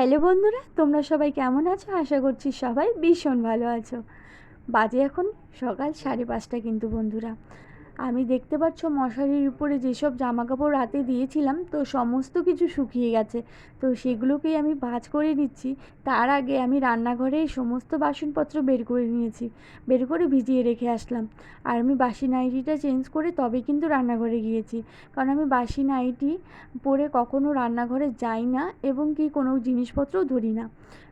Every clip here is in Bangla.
হ্যালো বন্ধুরা, তোমরা সবাই কেমন আছো? আশা করছি সবাই ভীষণ ভালো আছো। বাজে এখন সকাল সাড়ে পাঁচটা কিন্তু বন্ধুরা। আমি দেখতে পাচ্ছ মশারির উপরে যেসব জামা কাপড় রাতে দিয়েছিলাম, তো সমস্ত কিছু শুকিয়ে গেছে। তো সেগুলোকেই আমি ভাঁজ করে নিচ্ছি। তার আগে আমি রান্নাঘরে সমস্ত বাসনপত্র বের করে নিয়েছি, বের করে ভিজিয়ে রেখে আসলাম। আর আমি বাসি নাইটিটা চেঞ্জ করে তবে কিন্তু রান্নাঘরে গিয়েছি। কারণ আমি বাসি নাইটি পরে কখনো রান্নাঘরে যাই না এবং কি কোনো জিনিসপত্রও ধরি না।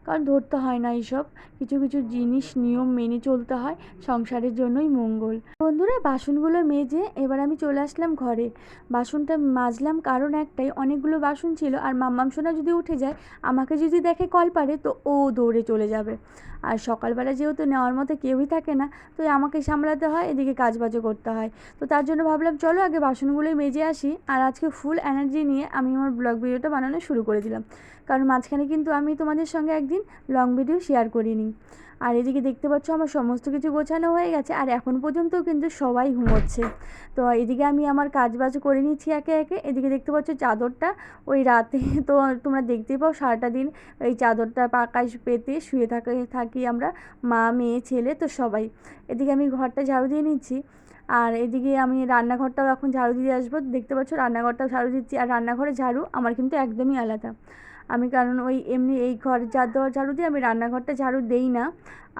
কারণ ধরতে হয় না এইসব কিছু কিছু জিনিস, নিয়ম মেনে চলতে হয়। সংসারের জন্যই মঙ্গল। বন্ধুরা, বাসনগুলো মেজে এবার আমি চলে আসলাম ঘরে। বাসনটা মাজলাম কারণ একটাই, অনেকগুলো বাসন ছিল আর মাম্মাম সোনা যদি উঠে যায়, আমাকে যদি দেখে কল পারে, তো ও দৌড়ে চলে যাবে। আর সকালবেলা যেহেতু নেওয়ার মতো কেউই থাকে না, তো আমাকে সামলাতে হয়, এদিকে কাজবাজও করতে হয়। তো তার জন্য ভাবলাম, চলো আগে বাসনগুলোই মেজে আসি। আর আজকে ফুল এনার্জি নিয়ে আমি আমার ব্লগ ভিডিওটা বানানো শুরু করে দিলাম। কারণ মাঝখানে কিন্তু আমি তোমাদের সঙ্গে একদিন লং ভিডিও শেয়ার করিনি। আর এদিকে দেখতে পাচ্ছ আমার সমস্ত কিছু গোছানো হয়ে গেছে, আর এখন পর্যন্ত কিন্তু সবাই ঘুমোচ্ছে। তো এদিকে আমি আমার কাজ বাজ করে নিচ্ছি একে একে। এদিকে দেখতে পাচ্ছ চাদরটা, ওই রাতে তো তোমরা দেখতেই পাও সারাটা দিন এই চাদরটা পাকাশ পেতে শুয়ে থাকে, থাকি আমরা মা, মেয়ে, ছেলে তো সবাই। এদিকে আমি ঘরটা ঝাড়ু দিয়ে নিচ্ছি, আর এদিকে আমি রান্নাঘরটাও এখন ঝাড়ু দিয়ে আসব। দেখতে পাচ্ছ রান্নাঘরটাও ঝাড়ু দিচ্ছি, আর রান্নাঘরে ঝাড়ু আমার কিন্তু একদমই আলাদা। আমি কারণ ওই এমনি এই ঘর জার দেওয়ার ঝাড়ু দিয়ে আমি রান্নাঘরটা ঝাড়ু দেই না।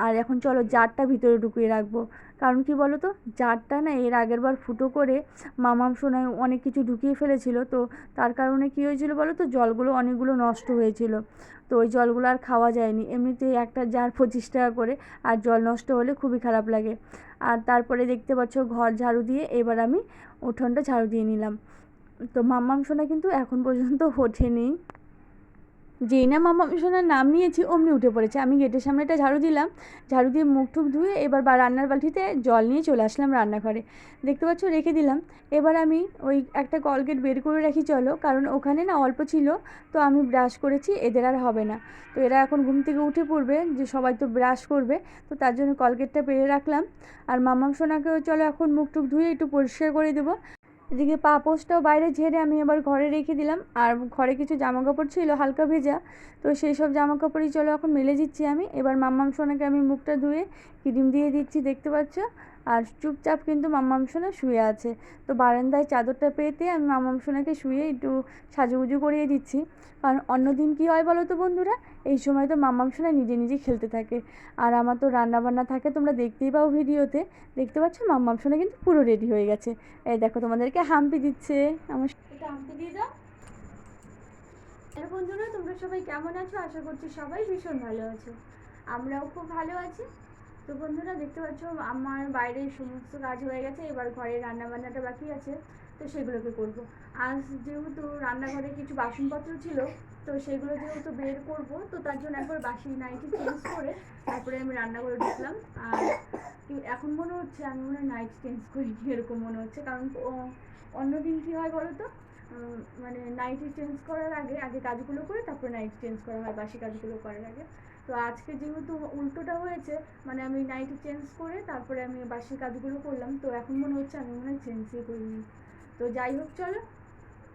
আর এখন চলো জারটা ভিতরে ঢুকিয়ে রাখব। কারণ কি বলো তো জারটা না এর আগের বার ফুটো করে মামাম সোনায় অনেক কিছু ঢুকিয়ে ফেলেছিল। তো তার কারণে কী হয়েছিল বলো তো জলগুলো অনেকগুলো নষ্ট হয়েছিল। তো ওই জলগুলো আর খাওয়া যায়নি। এমনিতেই একটা জার পঁচিশ টাকা করে আর জল নষ্ট হলে খুবই খারাপ লাগে। আর তারপরে দেখতে পাচ্ছ ঘর ঝাড়ু দিয়ে এবার আমি উঠোনটা ঝাড়ু দিয়ে নিলাম। তো মাম্মাম সোনা কিন্তু এখন পর্যন্ত ওঠেনি। যেই না মামা সোনার নাম নিয়েছি, অমনি উঠে পড়েছে। আমি গেটের সামনেটা ঝাড়ু দিলাম। ঝাড়ু দিয়ে মুখ টুক ধুয়ে এবার বা রান্নার বালতিতে জল নিয়ে চলে আসলাম রান্নাঘরে। দেখতে পাচ্ছ, রেখে দিলাম। এবার আমি ওই একটা কলগেট বের করে রাখি, চলো। কারণ ওখানে না অল্প ছিল, তো আমি ব্রাশ করেছি, এদের আর হবে না। তো এরা এখন ঘুম থেকে উঠে পড়বে, যে সবাই তো ব্রাশ করবে, তো তার জন্য কলগেটটা পেরে রাখলাম। আর মামাম সোনাকেও চলো এখন মুখ টুক ধুয়ে একটু পরিষ্কার করে দেবো। এদিকে পাপোশটাও বাইরে ঝেড়ে আমি এবার ঘরে রেখে দিলাম। আর ঘরে কিছু জামা কাপড় ছিল, হালকা ভেজা। তো সেই সব জামা কাপড়ই চলো, এখন মেলে দিচ্ছি আমি। এবার মাম্মাম সোনাকে আমি মুখটা ধুয়ে ক্রিম দিয়ে দিচ্ছি, দেখতে পাচ্ছ? আর চুপচাপ কিন্তু মাম্মাম সোনা শুয়ে আছে। তো বারান্দায় চাদরটা পেতে আমি মাম্মাম সোনাকে শুয়ে একটু সাজুগুজু করিয়ে দিচ্ছি। কারণ অন্য দিন কী হয় বলো তো বন্ধুরা? এই সময় তো মাম্মাম সোনা নিজে নিজে খেলতে থাকে। আর আমার তো রান্না বান্না থাকে, তোমরা দেখতেই পাও ভিডিওতে। দেখতে পাচ্ছ? মাম্মাম সোনা কিন্তু পুরো রেডি হয়ে গেছে। এই দেখো, তোমাদেরকে হাম্পি দিচ্ছে। আমার হাম্পি দিয়ে দাও। হ্যালো বন্ধুরা, তোমরা সবাই কেমন আছো? আশা করছি সবাই ভীষণ ভালো আছো। আমরাও খুব ভালো আছি। তো বন্ধুরা দেখতে পাচ্ছ, আমার বাইরে সমস্ত কাজ হয়ে গেছে, এবার ঘরে রান্না বান্নাটা বাকি আছে, তো সেগুলোকে করব। আজ যেহেতু রান্নাঘরে কিছু বাসনপত্র ছিল, তো সেগুলো যেহেতু বের করব, তো তার জন্য একবার বাসি নাইটি চেঞ্জ করে তারপরে আমি রান্নাঘরে ঢুকলাম। আর এখন মনে হচ্ছে, আমি মনে হয় নাইট চেঞ্জ করিনি এরকম মনে হচ্ছে। কারণ, ও- অন্য দিন কী হয় বলো তো? মানে নাইটি চেঞ্জ করার আগে আগে কাজগুলো করে, তারপরে নাইট চেঞ্জ করা হয়, বাসি কাজগুলো করার আগে। তো আজকে যেহেতু উল্টোটা হয়েছে মানে আমি নাইটি চেঞ্জ করে তারপরে আমি বাসি কাজগুলো করলাম, তো এখন মনে হচ্ছে আমি মনে হয় চেঞ্জই করিনি। তো যাই হোক, চলো।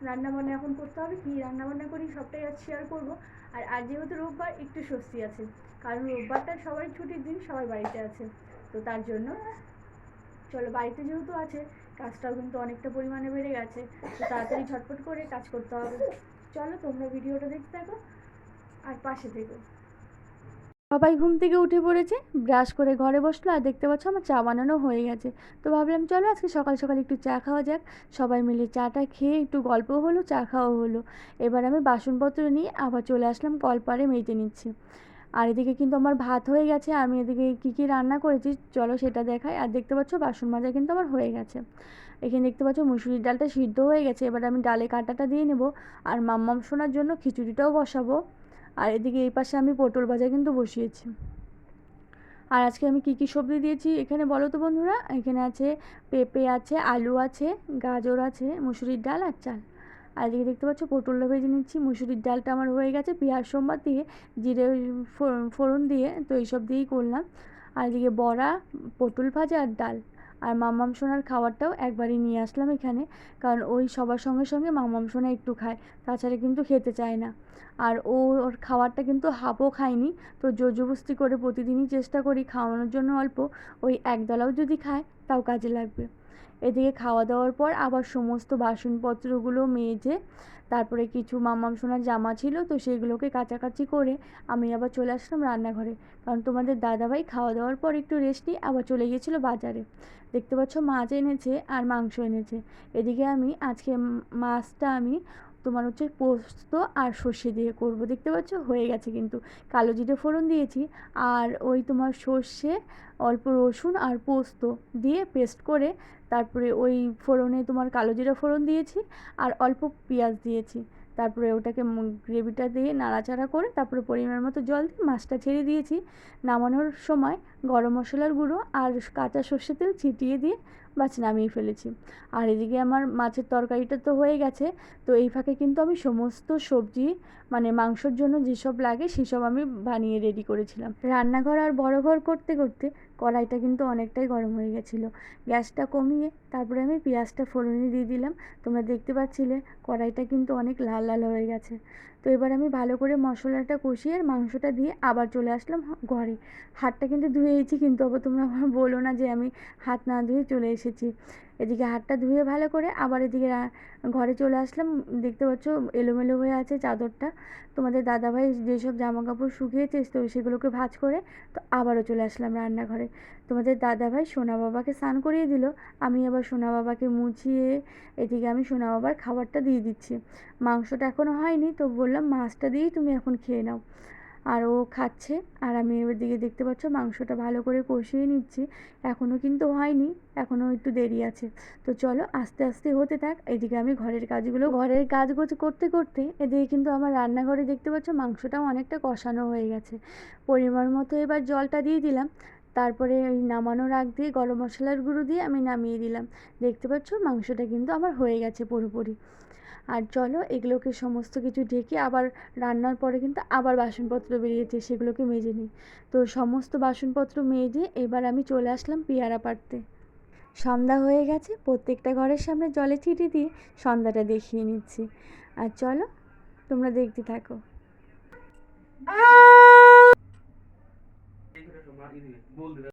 রান্না বান্না এখন করতে হবে, কী রান্না বান্না করি সবটাই আজ শেয়ার করব। আর আজ যেহেতু রোববার, একটু স্বস্তি আছে। কারণ রোববারটা সবাই ছুটির দিন সবাই বাড়িতে আছে। তো তার জন্য চলো, বাড়িতে যেহেতু আছে, কাজটাও কিন্তু অনেকটা পরিমাণে বেড়ে গেছে। তো তাড়াতাড়ি ঝটপট করে কাজ করতে হবে। চলো, তোমরা ভিডিওটা দেখতে থাকো, আর পাশে থেকো। সবাই ঘুম থেকে উঠে পড়েছে, ব্রাশ করে ঘরে বসল আর দেখতে পাচ্ছ আমার চা বানানো হয়ে গেছে। তো ভাবলাম চলো আজকে সকাল সকাল একটু চা খাওয়া যাক। সবাই মিলে চাটা খেয়ে একটু গল্প হলো, চা খাওয়া হলো। এবার আমি বাসনপত্র নিয়ে আবার চলে আসলাম কলপারে মেজে নিচ্ছি। আর এদিকে কিন্তু আমার ভাত হয়ে গেছে, আমি এদিকে কী কী রান্না করেছি চলো সেটা দেখাই। আর দেখতে পাচ্ছ বাসন মাজা কিন্তু আমার হয়ে গেছে। এখানে দেখতে পাচ্ছ মুসুরির ডালটা সিদ্ধ হয়ে গেছে, এবার আমি ডালে কাঁটাটা দিয়ে নেব। আর মাম্মাম শোনার জন্য খিচুড়িটাও বসাবো। আর এদিকে এই পাশে আমি পটল ভাজা কিন্তু বসিয়েছি। আর আজকে আমি কী কী সবজি দিয়েছি এখানে বলো তো বন্ধুরা, এখানে আছে পেঁপে আছে, আলু আছে, গাজর আছে, মুসুরির ডাল আর চাল। আর এদিকে দেখতে পাচ্ছ পটলটা ভেজে নিচ্ছি, মুসুরির ডালটা আমার হয়ে গেছে পেঁয়াজ সোমবার দিয়ে, জিরে ফোড়ন- দিয়ে, তো এইসব দিয়েই করলাম। আর এদিকে বড়া, পটল ভাজা আর ডাল। আর মামাম সোনার খাবারটাও একবারই নিয়ে আসলাম এখানে। কারণ ওই সবার সঙ্গে সঙ্গে মামাম সোনা একটু খায়, তাছাড়া কিন্তু খেতে চায় না। আর ও, ওর খাবারটা কিন্তু হাফও খায়নি। তো জোরজবস্তি করে প্রতিদিনই চেষ্টা করি খাওয়ানোর জন্য অল্প। ওই একদলাও যদি খায়, তাও কাজে লাগবে। এদিকে খাওয়া দাওয়ার পর আবার সমস্ত বাসনপত্রগুলো মেজে তারপরে কিছু মামাম সোনার জামা ছিল, তো সেগুলোকে কাচাকাচি করে আমি আবার চলে আসলাম রান্নাঘরে। কারণ তোমাদের দাদাভাই খাওয়া দাওয়ার পর একটু রেস্ট নিয়ে আবার চলে গিয়েছিল বাজারে। দেখতে পাচ্ছ, মাছ এনেছে আর মাংস এনেছে। এদিকে আমি, আজকে মাছটা আমি তোমার হচ্ছে পোস্ত আর সর্ষে দিয়ে করব। দেখতে পাচ্ছ? হয়ে গেছে কিন্তু। কালো জিরে ফোড়ন দিয়েছি আর ওই তোমার সর্ষে, অল্প রসুন আর পোস্ত দিয়ে পেস্ট করে তারপরে ওই ফোড়নে তোমার কালো জিরা ফোড়ন দিয়েছি আর অল্প পেঁয়াজ দিয়েছি। তারপরে ওটাকে গ্রেভিটা দিয়ে নাড়াচাড়া করে তারপরে পরিমাণ মতো জল দিয়ে মাছটা ছেড়ে দিয়েছি। নামানোর সময় গরম মশলার গুঁড়ো আর কাঁচা সর্ষে তেল ছিটিয়ে দিয়ে বাস নামিয়ে ফেলেছি। আর এদিকে আমার মাছের তরকারিটা তো হয়ে গেছে। তো এই ফাঁকে কিন্তু আমি সমস্ত সবজি মানে মাংসর জন্য যেসব লাগে সেসব আমি বানিয়ে রেডি করেছিলাম। রান্নাঘর আর বড় ঘর করতে করতে কড়াইটা কিন্তু অনেকটাই গরম হয়ে গেছিল। গ্যাসটা কমিয়ে তারপরে আমি পেঁয়াজটা ফোড়নে দিয়ে দিলাম। তোমরা দেখতে পাচ্ছিলে কড়াইটা কিন্তু অনেক লাল লাল হয়ে গেছে। তো এবার আমি ভালো করে মশলাটা কষিয়ে আর মাংসটা দিয়ে আবার চলে আসলাম ঘরে। হাতটা কিন্তু ধুয়েছি কিন্তু, আবার তোমরা বলো না যে আমি হাত না ধুয়ে চলে এসেছি। এদিকে হাতটা ধুয়ে ভালো করে আবার এদিকে ঘরে চলে আসলাম। দেখতে পাচ্ছ এলোমেলো হয়ে আছে চাদরটা। তোমাদের দাদাভাই যেসব জামা কাপড় শুকিয়েছে তো সেগুলোকে ভাঁজ করে তো আবারও চলে আসলাম রান্নাঘরে। তোমাদের দাদাভাই সোনা বাবাকে স্নান করিয়ে দিল। আমি আবার সোনা বাবাকে মুছিয়ে এদিকে আমি সোনা বাবার খাবারটা দিয়ে দিচ্ছি। মাংসটা এখনও হয়নি তো বললাম মাছটা দিয়েই তুমি এখন খেয়ে নাও। আর ও খাচ্ছে। আর আমি এবার দিকে দেখতে পাচ্ছ মাংসটা ভালো করে কষিয়ে নিচ্ছি। এখনও কিন্তু হয়নি এখনও একটু দেরি আছে। তো চলো আস্তে আস্তে হতে থাক। এদিকে আমি ঘরের কাজগুলো, ঘরের কাজ করতে করতে এদিকে কিন্তু আমার রান্নাঘরে দেখতে পাচ্ছ মাংসটাও অনেকটা কষানো হয়ে গেছে। পরিমাণ মতো এবার জলটা দিয়ে দিলাম। তারপরে ওই নামানোর আগ দিয়ে গরম মশলার গুঁড়ো দিয়ে আমি নামিয়ে দিলাম। দেখতে পাচ্ছ মাংসটা কিন্তু আমার হয়ে গেছে পুরোপুরি। আর চলো এগুলোকে সমস্ত কিছু ঢেকে আবার রান্নার পরে কিন্তু আবার বাসনপত্র বেরিয়েছে, সেগুলোকে মেজে নিই। তো সমস্ত বাসনপত্র মেজে এবার আমি চলে আসলাম পেয়ারা পাড়তে। সন্ধ্যা হয়ে গেছে, প্রত্যেকটা ঘরের সামনে জলে ছিটি দিয়ে সন্ধ্যাটা দেখিয়ে নিচ্ছি। আর চলো তোমরা দেখতে থাকো। বল